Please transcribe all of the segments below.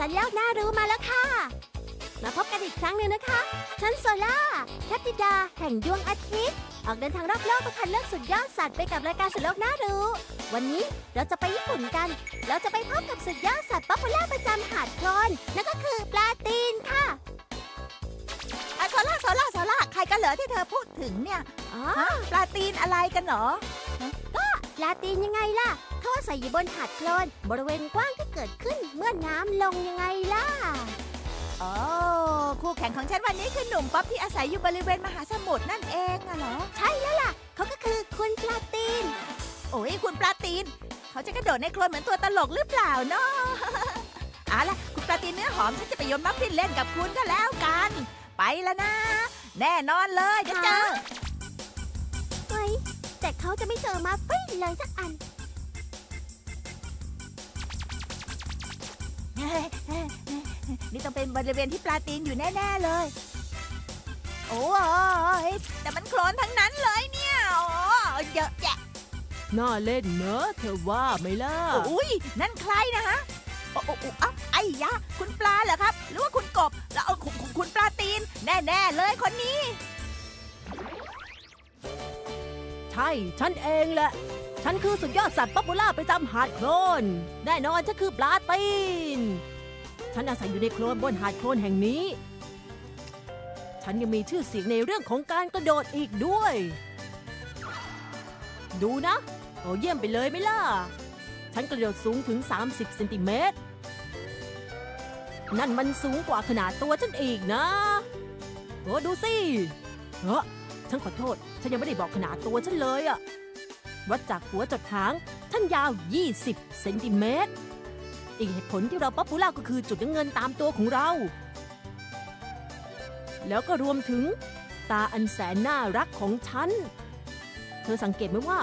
สัญญาหน้ารู้มาแล้วค่ะ มาพบกันอีกครั้งหนึ่งนะคะ ฉันโซล่าแคทธิดา แห่งดวงอาทิตย์ ออกเดินทางรอบโลกเพื่อคัดเลือกสุดยอดสัตว์ไปกับรายการสุดโลกน่ารู้ วันนี้เราจะไปญี่ปุ่นกัน เราจะไปพบกับสุดยอดสัตว์ป๊อปปูล่าประจำหาดโคลนนั่นก็คือปลาตีนค่ะอะโซล่าโซล่าโซล่าใครกันเหรอที่เธอพูดถึงเนี่ยอ๋อฮะปลาตีนอะไรกันเหรอ ปลาตีนยังไงล่ะ เขาอาศัยอยู่บนหาดโคลนบริเวณกว้างที่เกิดขึ้นเมื่อน้ำลงยังไงล่ะอ๋อคู่แข่งของฉันวันนี้คือหนุ่มป๊อปที่อาศัยอยู่บริเวณมหาสมุทรนั่นเองอะเหรอ ใช่แล้วล่ะ เขาก็คือคุณปลาตีน โอ้ยคุณปลาตีน เขาจะกระโดดในโคลนเหมือนตัวตลกหรือเปล่าเนาะเอาล่ะ คุณปลาตีนเนื้อหอมฉันจะไปโยนมัฟฟินเล่นกับคุณก็แล้วกัน ไปแล้วนะ แน่นอนเลยจะเจอเฮ้ยแต่เขาจะไม่เจอมาฟินเลยสักอัน นี่ต้องเป็นบริเวณที่ปลาตีนอยู่แน่ๆเลย โอ้ยแต่มันโคลนทั้งนั้นเลยเนี่ยโอ้เยอะแยะน่าเล่นเนอะเธอว่าไหมล่ะอุ้ยนั่นใครนะฮะโอ้โอ้โอ้เอ้าไอ้ยะ คุณปลาเหรอครับ หรือว่าคุณกบ แล้วเอาคุณคุณคุณปลาตีน แน่ๆเลยคนนี้ ใช่ ฉันเองแหละ ฉันคือสุดยอดสัตว์ป๊อปปูล่าประจำหาดโคลน แน่นอนฉันคือปลาตีน ฉันอาศัยอยู่ในโคลนบนหาดโคลนแห่งนี้ ฉันยังมีชื่อเสียงในเรื่องของการกระโดดอีกด้วย ดูนะโอ้เยี่ยมไปเลยไหมล่ะ ฉันกระโดดสูงถึง 30เซนติเมตร นั่นมันสูงกว่าขนาดตัวฉันอีกนะโอ้ดูสิเออฉันขอโทษ ฉันยังไม่ได้บอกขนาดตัวฉันเลยอะ วัดจากหัวจดหางฉันยาว 20 เซนติเมตร อีกเหตุผลที่เราป๊อปปูล่าก็คือจุดน้ำเงินตามตัวของเรา แล้วก็รวมถึงตาอันแสนน่ารักของฉัน เธอสังเกตไหมว่า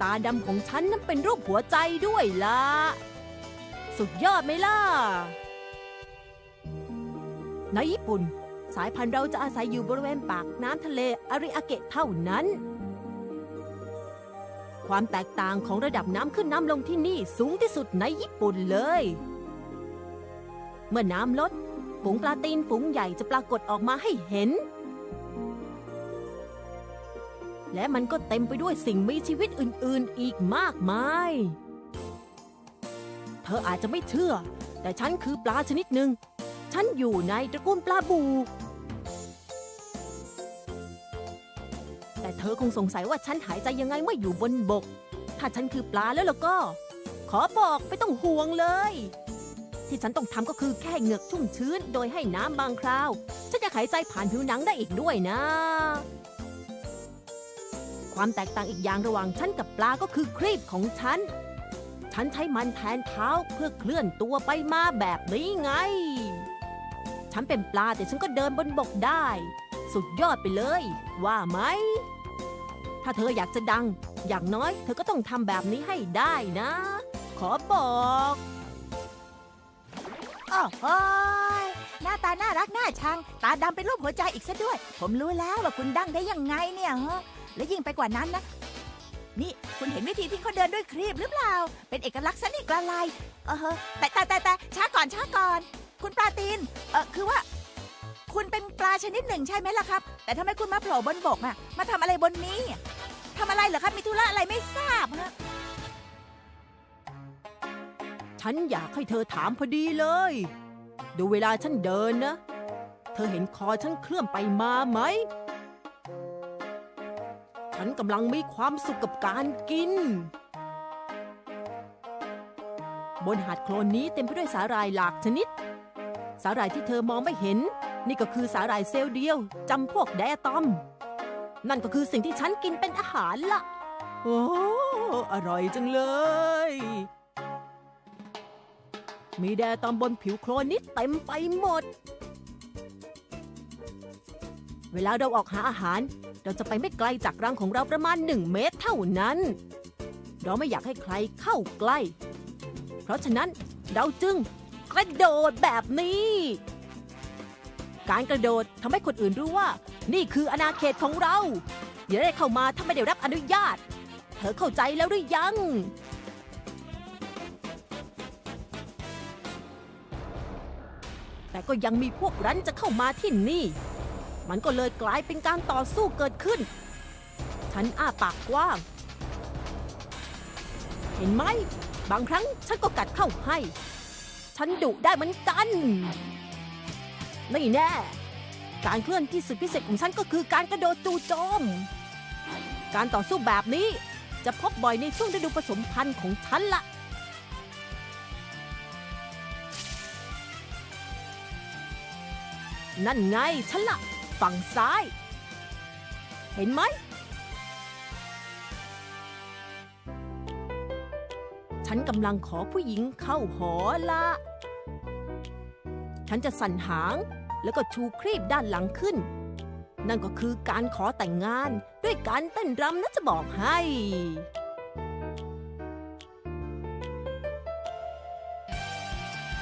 ตาดำของฉันนั้นเป็นรูปหัวใจด้วยล่ะ สุดยอดไหมล่ะ ในญี่ปุ่น สายพันธุ์เราจะอาศัยอยู่บริเวณปากน้ำทะเลอาริอาเกะเท่านั้น ความแตกต่างของระดับน้ำขึ้นน้ำลงที่นี่สูงที่สุดในญี่ปุ่นเลย เมื่อน้ำลดฝูงปลาตีนฝูงใหญ่จะปรากฏออกมาให้เห็น และมันก็เต็มไปด้วยสิ่งมีชีวิตอื่น ๆ อีกมากมาย เธออาจจะไม่เชื่อ แต่ฉันคือปลาชนิดหนึ่ง ฉันอยู่ในตระกูลปลาบู แต่เธอคงสงสัยว่าฉันหายใจยังไงเมื่ออยู่บนบก ถ้าฉันคือปลาแล้วล่ะก็ ขอบอกไม่ต้องห่วงเลย ที่ฉันต้องทำก็คือแค่เหงือกชุ่มชื้น โดยให้น้ำบางคราว ฉันจะหายใจผ่านผิวหนังได้อีกด้วยนะ ความแตกต่างอีกอย่างระหว่างฉันกับปลาก็คือครีบของฉัน ฉันใช้มันแทนเท้าเพื่อเคลื่อนตัวไปมาแบบนี้ไง ฉันเป็นปลาแต่ฉันก็เดินบนบกได้ สุดยอดไปเลย ว่าไหม ถ้าเธออยากจะดัง อย่างน้อยเธอก็ต้องทำแบบนี้ให้ได้นะ ขอบอกโอ้โหยหน้าตาน่ารักน่าชัง ตาดำเป็นรูปหัวใจอีกซะด้วย ผมรู้แล้วว่าคุณดังได้ยังไงเนี่ยฮะและยิ่งไปกว่านั้นนะ นี่คุณเห็นวิธีที่เขาเดินด้วยครีบหรือเปล่า เป็นเอกลักษณ์ซะนี่กระไรเออแต่แต่แต่แต่ช้าก่อนช้าก่อน คุณปลาตีน เออคือว่า คุณเป็นปลาชนิดหนึ่งใช่ไหมล่ะครับ แต่ทำไมคุณมาโผล่บนบกอะมาทำอะไรบนนี้ทำอะไรเหรอครับ มีธุระอะไรไม่ทราบฮะฉันอยากให้เธอถามพอดีเลย ดูเวลาฉันเดินนะ เธอเห็นคอฉันเคลื่อนไปมาไหม ฉันกำลังมีความสุขกับการกิน บนหาดโคลนนี้เต็มไปด้วยสาหร่ายหลากชนิด สาหร่ายที่เธอมองไม่เห็น นี่ก็คือสาหร่ายเซลล์เดียวจำพวกแดตอม นั่นก็คือสิ่งที่ฉันกินเป็นอาหารละโอ้อร่อยจังเลย มีแดตอมบนผิวโคลนนิดเต็มไปหมด เวลาเราออกหาอาหาร เราจะไปไม่ไกลจากรังของเราประมาณหนึ่งเมตรเท่านั้น เราไม่อยากให้ใครเข้าใกล้ เพราะฉะนั้นเราจึงกระโดดแบบนี้ การกระโดดทำให้คนอื่นรู้ว่า นี่คืออาณาเขตของเรา อย่าได้เข้ามาถ้าไม่ได้รับอนุญาต เธอเข้าใจแล้วหรือยัง แต่ก็ยังมีพวกรั้นจะเข้ามาที่นี่ มันก็เลยกลายเป็นการต่อสู้เกิดขึ้น ฉันอ้าปากกว้าง เห็นไหม บางครั้งฉันก็กัดเข้าให้ ฉันดุได้เหมือนกัน ไม่แน่ การเคลื่อนที่สุดพิเศษของฉันก็คือการกระโดดจู่โจม การต่อสู้แบบนี้จะพบบ่อยในช่วงฤดูผสมพันธุ์ของฉันละ นั่นไงฉันละ ฝั่งซ้าย เห็นไหม ฉันกำลังขอผู้หญิงเข้าหอละ ฉันจะสั่นหาง แล้วก็ชูครีบด้านหลังขึ้น นั่นก็คือการขอแต่งงานด้วยการเต้นรำนะจะบอกให้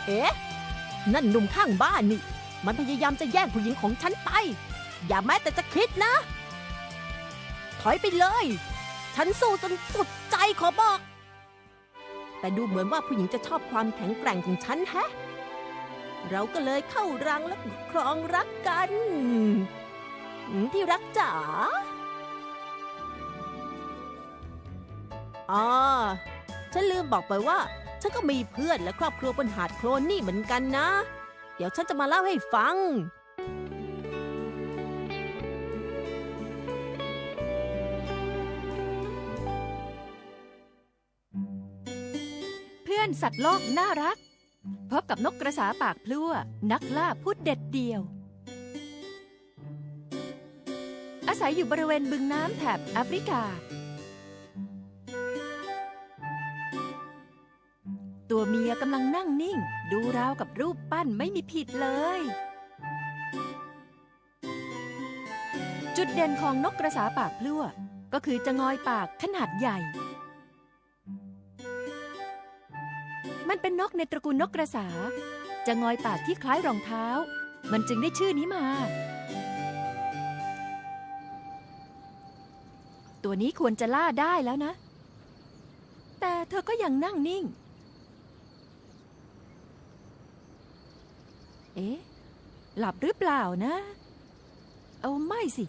เอ๊ะ นั่นหนุ่มข้างบ้านนี่ มันพยายามจะแย่งผู้หญิงของฉันไป อย่าแม้แต่จะคิดนะ ถอยไปเลย ฉันสู้จนสุดใจขอบอก แต่ดูเหมือนว่าผู้หญิงจะชอบความแข็งแกร่งของฉันแฮะ เราก็เลยเข้ารังและครองรักกัน ที่รักจ๋าอ๋อฉันลืมบอกไปว่า ฉันก็มีเพื่อนและครอบครัวบนหาดโคลนนี่เหมือนกันนะ เดี๋ยวฉันจะมาเล่าให้ฟังเพื่อนสัตว์โลกน่ารัก พบกับนกกระสาปากพลั่ว นักล่าพูดเด็ดเดียว อาศัยอยู่บริเวณบึงน้ำแถบแอฟริกา ตัวเมียกำลังนั่งนิ่ง ดูราวกับรูปปั้นไม่มีผิดเลย จุดเด่นของนกกระสาปากพลั่ว ก็คือจะงอยปากขนาดใหญ่ มันเป็นนกในตระกูลนกกระสา จะงอยปากที่คล้ายรองเท้า มันจึงได้ชื่อนี้มา ตัวนี้ควรจะล่าได้แล้วนะ แต่เธอก็ยังนั่งนิ่ง เอ๊ะ หลับหรือเปล่านะ เอาไม่สิ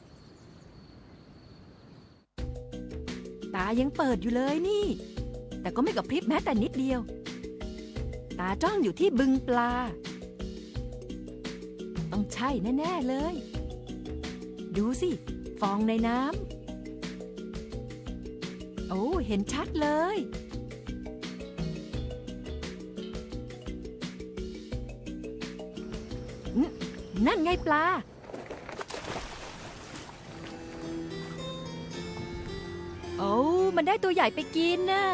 ตายังเปิดอยู่เลยนี่ แต่ก็ไม่กับพริบแม้แต่นิดเดียว ตาจ้องอยู่ที่บึงปลา ต้องใช่แน่ ๆ เลย ดูสิ ฟองในน้ำ โอ้เห็นชัดเลย นั่นไงปลาโอ้มันได้ตัวใหญ่ไปกินน่ะ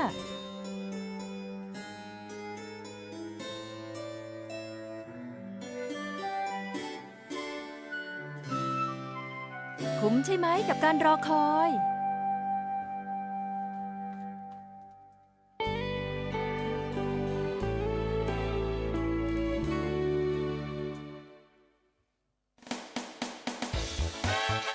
คุ้มใช่ไหมกับการรอคอย เ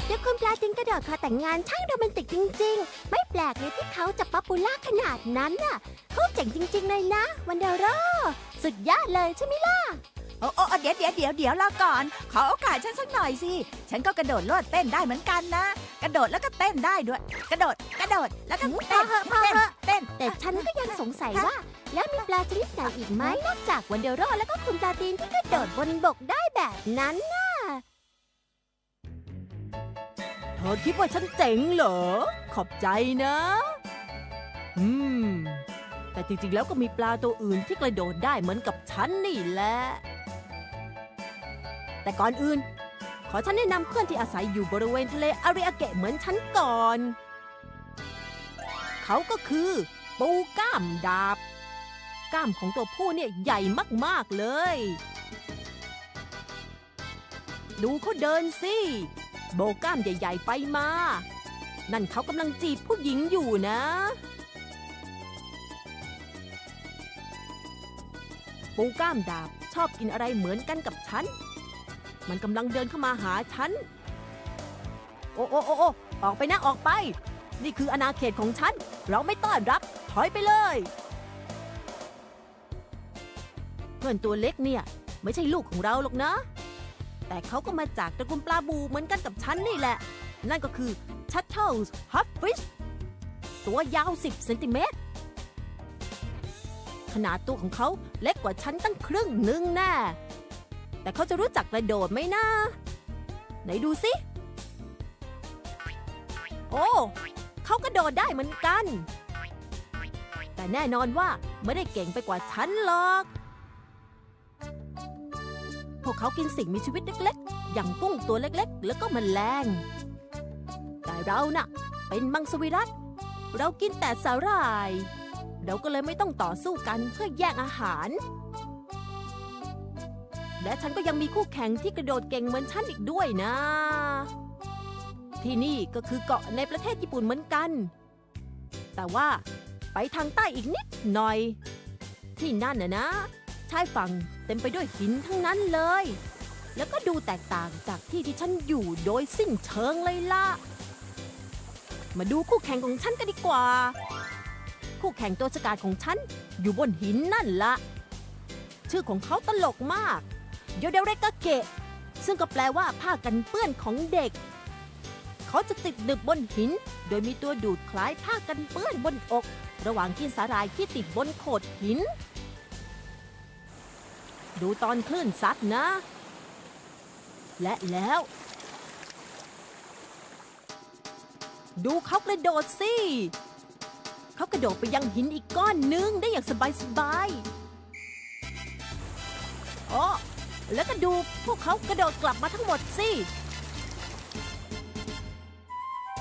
ดี๋ยวคุณปลาตินกระโดดขอแต่งงานช่างโรแมนติกจริง ๆ ไม่แปลกเลยที่เขาจะป๊อปปูล่าขนาดนั้นน่ะเขาเจ๋งจริง ๆ เลยนะ วันเดอโรสุดยอดเลยใช่ไหมล่ะ โอ้โอ้เดี๋ยวเดี๋ยวเดี๋ยวเดี๋ยวรอก่อน ขอโอกาสฉันสักหน่อยสิ ฉันก็กระโดดโลดเต้นได้เหมือนกันนะ กระโดดแล้วก็เต้นได้ด้วย กระโดด กระโดด แล้วก็พเต้อนเหอะพอเต้นเหอะเต้น แต่ฉันก็ยังสงสัยว่า แล้วมีปลาชนิดไหนอีกไหมนอกจากวันเดอโรแล้วก็คุณปลาตินที่กระโดดบนบกได้แบบนั้นน่ะเธอคิดว่าฉันเจ๋งเหรอ ขอบใจนะ อืม แต่จริงๆ แล้วก็มีปลาตัวอื่นที่กระโดดได้เหมือนกับฉันนี่แหละ แต่ก่อนอื่น ขอฉันแนะนำเพื่อนที่อาศัยอยู่บริเวณทะเลอาริอาเกะเหมือนฉันก่อน เขาก็คือ ปูก้ามดาบ ก้ามของตัวผู้เนี่ยใหญ่มากๆเลย ดูเขาเดินสิ โบก้ามใหญ่ ๆ ไปมา นั่นเขากำลังจีบผู้หญิงอยู่นะปูก้ามดาบชอบกินอะไรเหมือนกันกับฉัน มันกำลังเดินเข้ามาหาฉัน โอ้โอ้โอ้โอ้ออกไปนะออกไป นี่คืออาณาเขตของฉัน เราไม่ต้อนรับ ถอยไปเลย เพื่อนตัวเล็กเนี่ย ไม่ใช่ลูกของเราหรอกนะ แต่เขาก็มาจากตระกูลปลาบูเหมือนกันกับฉันนี่แหละ นั่นก็คือ Turtles Hubfish ตัวยาว 10เซนติเมตรขนาดตัวของเขาเล็กกว่าฉันตั้งครึ่งหนึ่งแน่ แต่เขาจะรู้จักกระโดดไหมนะไหนดูสิ โอ้เขากระโดดได้เหมือนกัน แต่แน่นอนว่าไม่ได้เก่งไปกว่าฉันหรอก พวกเขากินสิ่งมีชีวิตเล็กๆ อย่างกุ้งตัวเล็กๆ แล้วก็แมลง แต่เราน่ะ เป็นมังสวิรัตเรากินแต่สาหร่าย เราก็เลยไม่ต้องต่อสู้กันเพื่อแย่งอาหาร และฉันก็ยังมีคู่แข่งที่กระโดดเก่งเหมือนฉันอีกด้วยนะ ที่นี่ก็คือเกาะในประเทศญี่ปุ่นเหมือนกัน แต่ว่าไปทางใต้อีกนิดหน่อย ที่นั่นน่ะนะชายฝั่งเต็มไปด้วยหินทั้งนั้นเลย แล้วก็ดูแตกต่างจากที่ที่ฉันอยู่โดยสิ้นเชิงเลยล่ะ มาดูคู่แข่งของฉันกันดีกว่า คู่แข่งตัวฉกาจของฉันอยู่บนหินนั่นละ ชื่อของเขาตลกมาก โยเดเรกาเกะ ซึ่งก็แปลว่าผ้ากันเปื้อนของเด็ก เขาจะติดหนึบบนหิน โดยมีตัวดูดคล้ายผ้ากันเปื้อนบนอก ระหว่างกินสาหร่ายที่ติดบนโขดหิน ดูตอนคลื่นซัดนะ และแล้ว ดูเขากระโดดสิเขากระโดดไปยังหินอีกก้อนหนึงได้อย่างสบายสบายๆอ๋อ แล้วก็ดูพวกเขากระโดดกลับมาทั้งหมดสิ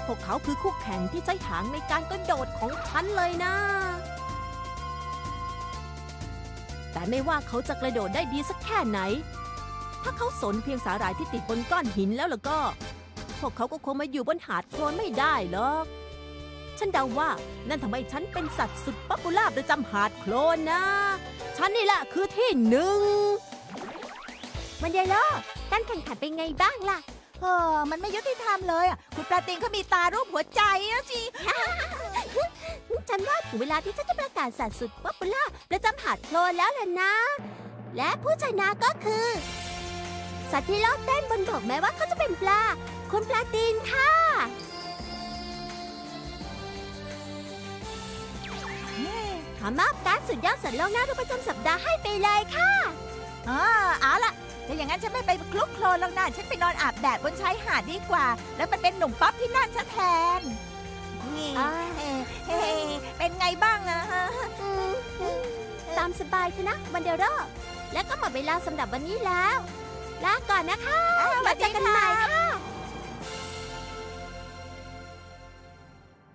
พวกเขาคือคู่แข่งที่ใช้หางในการกระโดดของฉันเลยนะ แต่ไม่ว่าเขาจะกระโดดได้ดีสักแค่ไหน ถ้าเขาสนเพียงสาหร่ายที่ติดบนก้อนหินแล้วล่ะก็ พวกเขาก็คงมาอยู่บนหาดโคลนไม่ได้หรอก ฉันเดาว่านั่นทำให้ฉันเป็นสัตว์สุดป๊อปปูล่าประจำหาดโคลนนะ ฉันนี่แหละคือที่หนึ่ง มันเยโลการแข่งขันเป็นไงบ้างล่ะเออมันไม่ยุติธรรมเลยอะ คุณปลาตินเขามีตารูปหัวใจนะสิฉันว่าถึงเวลาที่ฉันจะประกาศสัตว์สุดป๊อปปูล่าประจำหาดโคลนแล้วล่ะนะ และผู้ชนะก็คือ สัตว์ที่ลอดเต้นบนบกแม้ว่าเขาจะเป็นปลา คุณปลาตีนค่ะขอมอบการสุดยอดสัตว์โลกน่ารู้ประจำสัปดาห์ให้ไปเลยค่ะอ๋อเอาล่ะ ถ้าอย่างนั้นฉันไม่ไปคลุกโคลนแล้วนะฉันไปนอนอาบแดดบนชายหาดดีกว่า แล้วไปเป็นหนุ่มป๊อปที่นั่นซะแทนนี่อ่าเอ่อเฮ้เป็นไงบ้างอะฮะอืมตามสบายเถอะนะวันเดโรและก็หมดเวลาสำหรับวันนี้แล้ว ลาก่อนนะคะ อ่ามาเจอกันใหม่ค่ะ